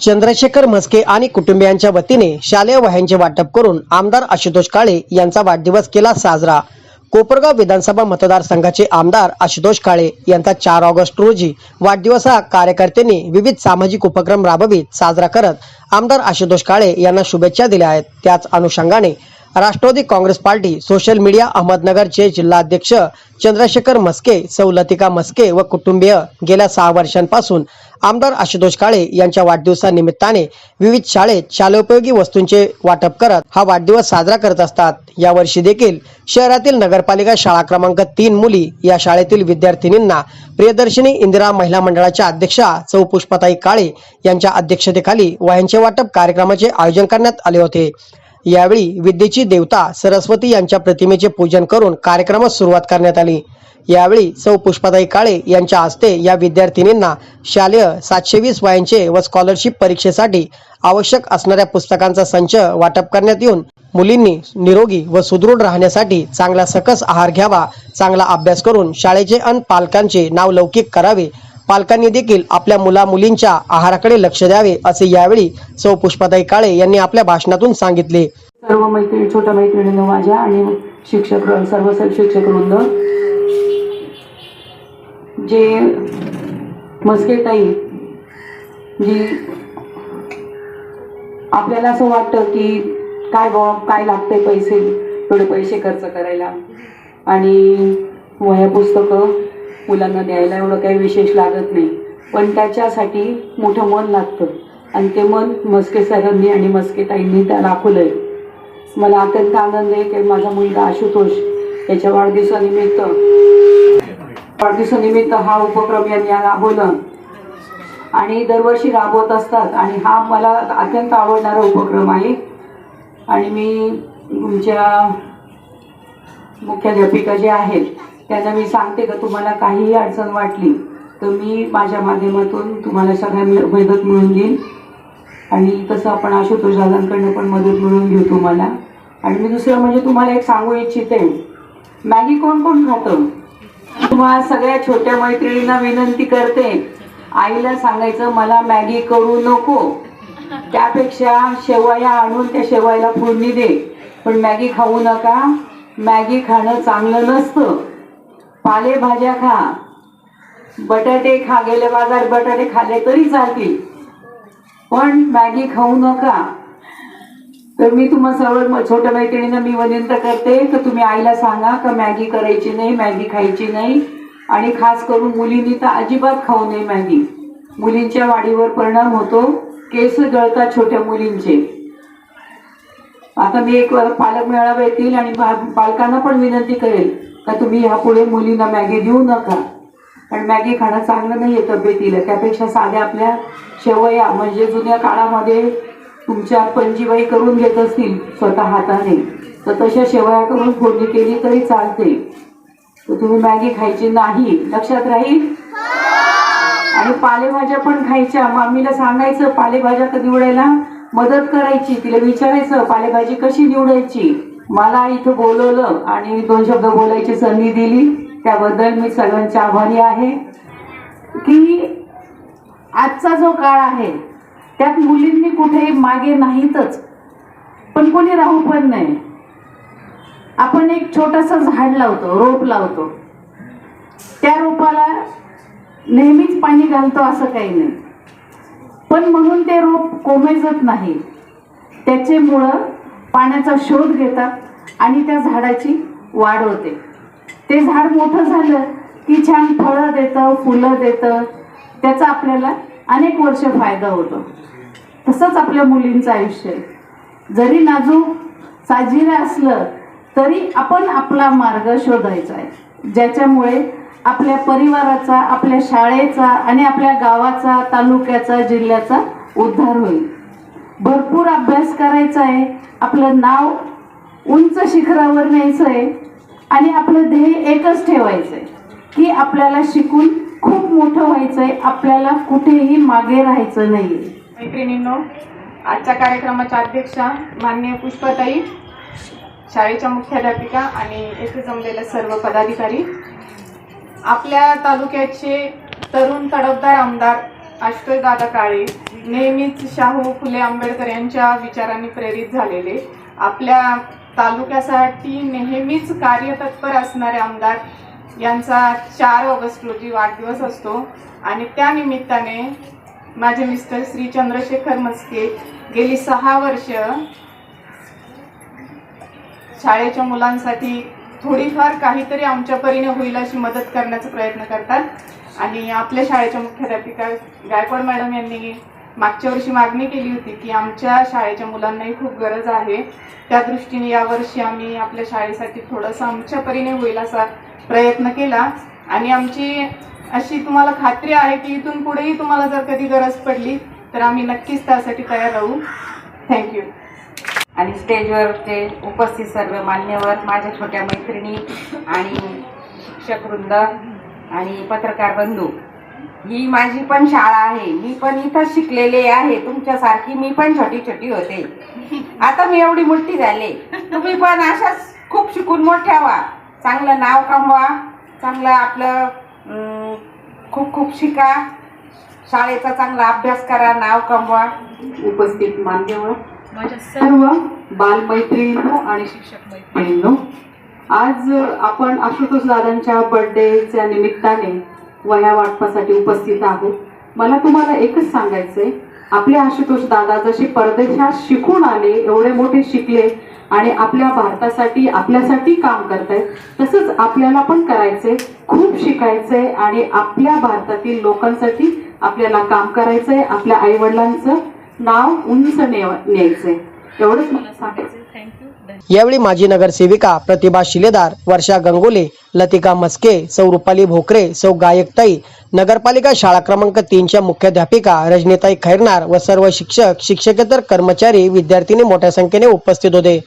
चंद्रशेखर म्हस्के आणि कुटुंबियांच्या वतीने शालेय वह्यांचे वाटप करून आमदार आशुतोष काळे यांचा वाढदिवस केला साजरा. कोपरगाव विधानसभा मतदारसंघाचे आमदार आशुतोष काळे यांचा चार ऑगस्ट रोजी वाढदिवस हा कार्यकर्त्यांनी विविध सामाजिक उपक्रम राबवित साजरा करत आमदार आशुतोष काळे यांना शुभेच्छा दिल्या आहेत. त्याच अनुषंगाने Rashtrawadi Congress party social media अहमदनगरचे जिल्हाध्यक्ष चंद्रशेखर मस्के सवलतिका मस्के व कुटुंबीय गेल्या सहा वर्षांपासून आमदार आशुतोष काळे यांच्या वाढदिवसानिमित्ताने विविध शाळेत शालोपयोगी वस्तूंचे वाटप करत हा वाढदिवस साजरा करत असतात. यावर्षी देखील शहरातील नगरपालिका शाळा क्रमांक तीन मुली या शाळेतील विद्यार्थिनींना प्रियदर्शिनी इंदिरा महिला मंडळाच्या अध्यक्षा चौ पुष्पताई काळे यांच्या अध्यक्षतेखाली वह्यांचे वाटप कार्यक्रमाचे आयोजन करण्यात आले होते. यावेळी विद्येची देवता सरस्वती यांच्या प्रतिमेचे पूजन करून कार्यक्रमास सुरुवात करण्यात आली. यावेळी सौ पुष्पाताई काळे यांच्या हस्ते या विद्यार्थिनींना शालेय सातशे वीस वयांचे व स्कॉलरशिप परीक्षेसाठी आवश्यक असणाऱ्या पुस्तकांचा संच वाटप करण्यात येऊन मुलींनी निरोगी व सुदृढ राहण्यासाठी चांगला सकस आहार घ्यावा चांगला अभ्यास करून शाळेचे अन पालकांचे नाव लौकिक करावे पालकांनी देखील आपल्या मुला मुलींच्या आहाराकडे लक्ष द्यावे असे यावेळी सौ. पुष्पाताई काळे यांनी आपल्या भाषणातून सांगितले. सर्व मैत्रिणी छोट्या मैत्रिणींनो माझ्या आणि शिक्षक सर्व शिक्षक वृंद. जे मस्केताई जी आपल्याला असं वाटतं की काय बा काय लागते पैसे थोडे पैसे खर्च करायला. आणि वह्या पुस्तकं मुलांना द्यायला एवढं काही विशेष लागत नाही. पण त्याच्यासाठी मोठं मन लागतं. आणि ते मन मस्के सरांनी आणि मस्के ताईंनी त्या दाखवलं आहे मला अत्यंत आनंद आहे की माझा मुलगा आशुतोष याच्या वाढदिवसानिमित्त वाढदिवसानिमित्त हा उपक्रम यांनी राबवलं आणि दरवर्षी राबवत असतात. आणि हा मला अत्यंत आवडणारा उपक्रम आहे. आणि मी तुमच्या मुख्याध्यापिका जे आहेत त्यांना मी सांगते का तुम्हाला काहीही अडचण वाटली तर मी माझ्या माध्यमातून तुम्हाला सगळ्या मदत मिळून देईन. आणि तसं आपण आशुतोष दादांकडनं पण मदत मिळवून घेऊ तुम्हाला. आणि मी दुसरं म्हणजे तुम्हाला एक सांगू इच्छिते. मॅगी कोण कोण खातं? तुम्हाला सगळ्या छोट्या मैत्रिणींना विनंती करते. आईला सांगायचं मला मॅगी करू नको. त्यापेक्षा शेवया आणून त्या शेवायला फोडणी दे. पण मॅगी खाऊ नका. मॅगी खाणं चांगलं नसतं. पालेभाज्या खा. बटाटे खा गेले बाजार बटाटे खाल्ले तरी चालतील. पण मॅगी खाऊ नका. तर मी तुम्हाला सर्व छोट्या मैत्रिणींना मी विनंती करते. तर तुम्ही आईला सांगा का मॅगी करायची नाही मॅगी खायची नाही. आणि खास करून मुलींनी तर अजिबात खाऊ नये मॅगी. मुलींच्या वाढीवर परिणाम होतो. केस गळतात छोट्या मुलींचे. आता मी एक पालक मेळावा येतील आणि पा- पालकांना पण विनंती करेल. का तुम्ही ह्यापुढे मुलींना मॅगी देऊ नका. कारण मॅगी खाणं चांगलं नाही आहे तब्येतीला. त्यापेक्षा साध्या आपल्या शेवया म्हणजे जुन्या काळामध्ये तुमच्या पंजीबाई करून घेत असतील स्वतः हाताने तर तशा शेवया करून फोडणी केली तरी चालते. तर तुम्ही मॅगी खायची नाही. लक्षात राहील? आणि पालेभाज्या पण खायच्या. मम्मीला सांगायचं पालेभाज्या कधी निवडायला मदत करायची. तिला विचारायचं पालेभाजी कशी निवडायची? मला इथं बोलवलं आणि दोन शब्द बोलायची संधी दिली. त्याबद्दल मी सर्वांची आभारी आहे. की आजचा जो काळ आहे त्यात मुलींनी कुठे मागे नाहीतच. पण कोणी राहू पण नाही. आपण एक छोटंसं झाड लावतो रोप लावतो. त्या रोपाला नेहमीच पाणी घालतो असं काही नाही. पण म्हणून ते रोप कोमेजत नाही. त्याचे मुळं पाण्याचा शोध घेतात आणि त्या झाडाची वाढ होते. ते झाड मोठं झालं की छान फळं देतं फुलं देतं. त्याचा आपल्याला अनेक वर्ष फायदा होतो. तसंच आपल्या मुलींचं आयुष्य आहे. जरी नाजूक साजिरं असलं तरी आपण आपला मार्ग शोधायचा आहे. ज्याच्यामुळे आपल्या परिवाराचा आपल्या शाळेचा आणि आपल्या गावाचा तालुक्याचा जिल्ह्याचा उद्धार होईल. भरपूर अभ्यास करायचा आहे. आपलं नाव उंच शिखरावर न्यायचं आहे आणि आपलं ध्येय एकच ठेवायचं आहे की आपल्याला शिकून खूप मोठं व्हायचं आहे आपल्याला कुठेही मागे राहायचं नाही मैत्रिणींनो आजच्या कार्यक्रमाच्या अध्यक्षा माननीय पुष्पाताई शाळेच्या मुख्याध्यापिका आणि येथे जमलेले सर्व पदाधिकारी आपल्या तालुक्याचे तरुण तडफदार आमदार आशुतोष दादा काळे. नेहमीच शाहू फुले आंबेडकर यांच्या विचारांनी प्रेरित झालेले. आपल्या तालुक्यासाठी नेहमीच कार्यतत्पर असणारे आमदार यांचा चार ऑगस्ट रोजी वाढदिवस असतो. आणि त्या निमित्ताने माझे मिस्टर श्री चंद्रशेखर मस्के गेली सहा वर्ष शाळेच्या मुलांसाठी थोडीफार काहीतरी आमच्या परीने होईल अशी मदत करण्याचा प्रयत्न करतात. आणि आपल्या शाळेच्या मुख्याध्यापिका गायकवाड मॅडम यांनी मागच्या वर्षी मागणी केली होती की आमच्या शाळेच्या मुलांनाही खूप गरज आहे. त्या दृष्टीने यावर्षी आम्ही आपल्या शाळेसाठी थोडंसं आमच्या परीने होईल असा प्रयत्न केला. आणि आमची अशी तुम्हाला खात्री आहे की इथून पुढेही तुम्हाला जर कधी गरज पडली तर आम्ही नक्कीच त्यासाठी तयार राहू. थँक्यू आणि स्टेजवरचे उपस्थित सर्व मान्यवर माझ्या छोट्या मैत्रिणी आणि शिक्षकवृंद आणि पत्रकार बंधू ही माझी पण शाळा आहे. मी पण इथं शिकलेले आहे. तुमच्यासारखी मी पण छोटी छोटी होते. आता मी एवढी मोठी झाले. तुम्ही पण अशाच खूप शिकून मोठ्या व्हा. चांगलं नाव कमवा. चांगलं आपलं खूप खूप शिका. शाळेचा चांगला अभ्यास करा नाव कमवा. उपस्थित मान्यवर. माझ्या सर्व बालमैत्रिणींनो आणि शिक्षक मैत्रिणींनो आज आपण आशुतोष दादांच्या बर्थडेच्या निमित्ताने वह्या वाटपासाठी उपस्थित आहोत. मला तुम्हाला एकच सांगायचंय. आपले आशुतोष दादा जसे परदेशात शिकून आले एवढे मोठे शिकले आणि आपल्या भारतासाठी आपल्यासाठी काम करतायत तसंच आपल्याला पण करायचंय. खूप शिकायचंय आणि आपल्या भारतातील लोकांसाठी आपल्याला काम करायचंय. आपल्या आई वडिलांचं नाव उंच नेव न्यायचंय. एवढंच मला सांगायचं यावेळी माजी नगरसेविका प्रतिभा शिलेदार वर्षा गंगोले लतिका मस्के सौ रुपाली भोकरे सौ गायकताई नगरपालिका शाळा क्रमांक तीनच्या मुख्याध्यापिका रजनीताई खैरनार व सर्व शिक्षक शिक्षकेतर कर्मचारी विद्यार्थिनी मोठ्या संख्येने उपस्थित होते.